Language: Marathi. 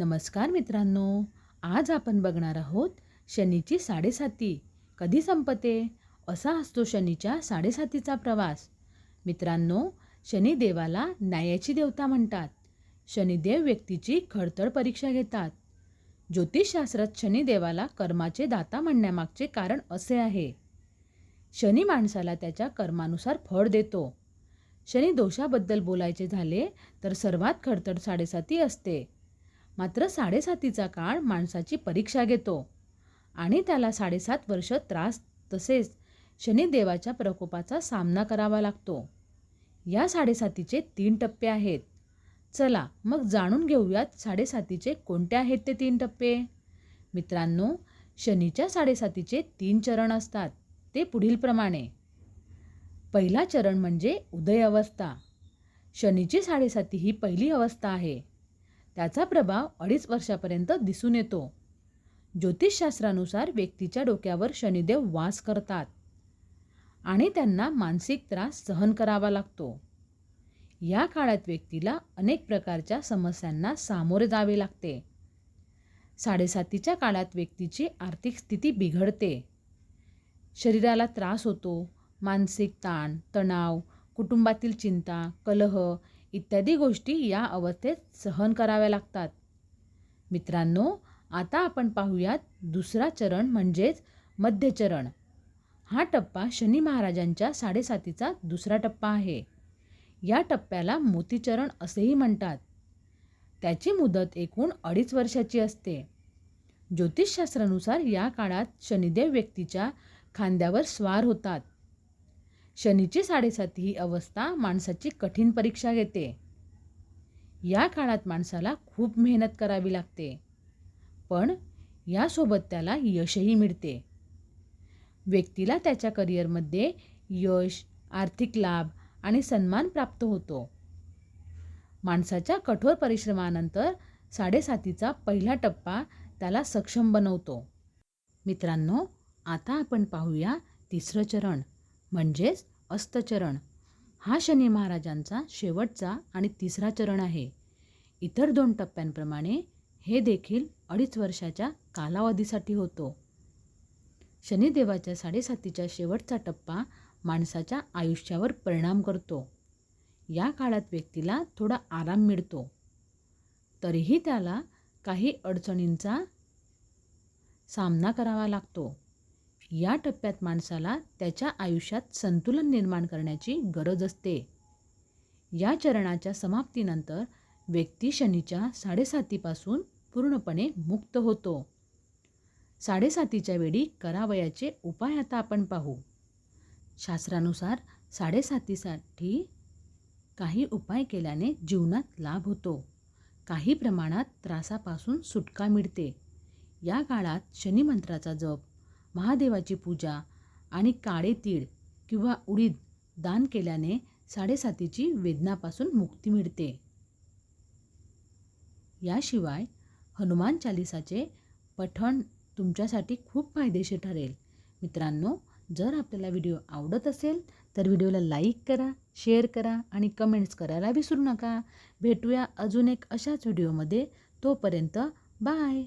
नमस्कार मित्रांनो आज आपण बघणार आहोत शनीची साडेसाती. कधी संपते? असा असतो शनीच्या साडेसातीचा प्रवास. मित्रांनो शनिदेवाला न्यायाची देवता म्हणतात. शनिदेव व्यक्तीची खडतड परीक्षा घेतात. ज्योतिषशास्त्रात शनिदेवाला कर्माचे दाता म्हणण्यामागचे कारण असे आहे. शनी माणसाला त्याच्या कर्मानुसार फळ देतो. शनी दोषाबद्दल बोलायचे झाले तर सर्वात खडतड साडेसाती असते. मात्र साडेसातीचा काळ माणसाची परीक्षा घेतो. आणि त्याला साडेसात वर्ष त्रास तसेच शनिदेवाच्या प्रकोपाचा सामना करावा लागतो. या साडेसातीचे तीन टप्पे आहेत. चला मग जाणून घेऊयात साडेसातीचे कोणते आहेत ते तीन टप्पे? मित्रांनो शनीच्या साडेसातीचे तीन चरण असतात ते पुढीलप्रमाणे पहिला चरण म्हणजे उदय अवस्था शनीची साडेसाती ही पहिली अवस्था आहे. त्याचा प्रभाव अडीच वर्षापर्यंत दिसून येतो. ज्योतिषशास्त्रानुसार व्यक्तीच्या डोक्यावर शनिदेव वास करतात आणि त्यांना मानसिक त्रास सहन करावा लागतो. या काळात व्यक्तीला अनेक प्रकारच्या समस्यांना सामोरे जावे लागते. साडेसातीच्या काळात व्यक्तीची आर्थिक स्थिती बिघडते. शरीराला त्रास होतो मानसिक ताण तणाव कुटुंबातील चिंता कलह इत्यादी गोष्टी या अवस्थेत सहन कराव्या लागतात. मित्रांनो आता आपण पाहूयात दुसरा चरण म्हणजेच मध्यचरण. हा टप्पा शनी महाराजांच्या साडेसातीचा दुसरा टप्पा आहे. या टप्प्याला मोतीचरण असेही म्हणतात. त्याची मुदत एकूण अडीच वर्षाची असते. ज्योतिषशास्त्रानुसार या काळात शनिदेव व्यक्तीच्या खांद्यावर स्वार होतात. शनीची साडेसाती ही अवस्था माणसाची कठीण परीक्षा घेते. या काळात माणसाला खूप मेहनत करावी लागते. पण यासोबत त्याला यशही मिळते. व्यक्तीला त्याच्या करिअरमध्ये यश आर्थिक लाभ आणि सन्मान प्राप्त होतो. माणसाच्या कठोर परिश्रमानंतर साडेसातीचा पहिला टप्पा त्याला सक्षम बनवतो. मित्रांनो आता आपण पाहूया तिसरं चरण म्हणजेच अस्तचरण. हा शनी महाराजांचा शेवटचा आणि तिसरा चरण आहे. इतर दोन टप्प्यांप्रमाणे हे देखील अडीच वर्षाच्या कालावधीसाठी होतो. शनिदेवाच्या साडेसातीच्या शेवटचा टप्पा माणसाच्या आयुष्यावर परिणाम करतो. या काळात व्यक्तीला थोडा आराम मिळतो. तरीही त्याला काही अडचणींचा सामना करावा लागतो. या टप्प्यात माणसाला त्याच्या आयुष्यात संतुलन निर्माण करण्याची गरज असते. या चरणाच्या समाप्तीनंतर व्यक्ती शनीच्या साडेसातीपासून पूर्णपणे मुक्त होतो. साडेसातीच्या वेळी करावयाचे उपाय आता आपण पाहू. शास्त्रानुसार साडेसातीसाठी काही उपाय केल्याने जीवनात लाभ होतो. काही प्रमाणात त्रासापासून सुटका मिळते. या काळात शनिमंत्राचा जप महादेवाची पूजा आणि काळे तीळ किंवा उडीद दान केल्याने साडेसातीची वेदनापासून मुक्ती मिळते. याशिवाय हनुमान चालिसाचे पठण तुमच्यासाठी खूप फायदेशीर ठरेल. मित्रांनो जर आपल्याला व्हिडिओ आवडत असेल तर व्हिडिओला लाईक करा शेअर करा आणि कमेंट्स करायला विसरू नका. भेटूया अजून एक अशाच व्हिडिओमध्ये. तोपर्यंत बाय!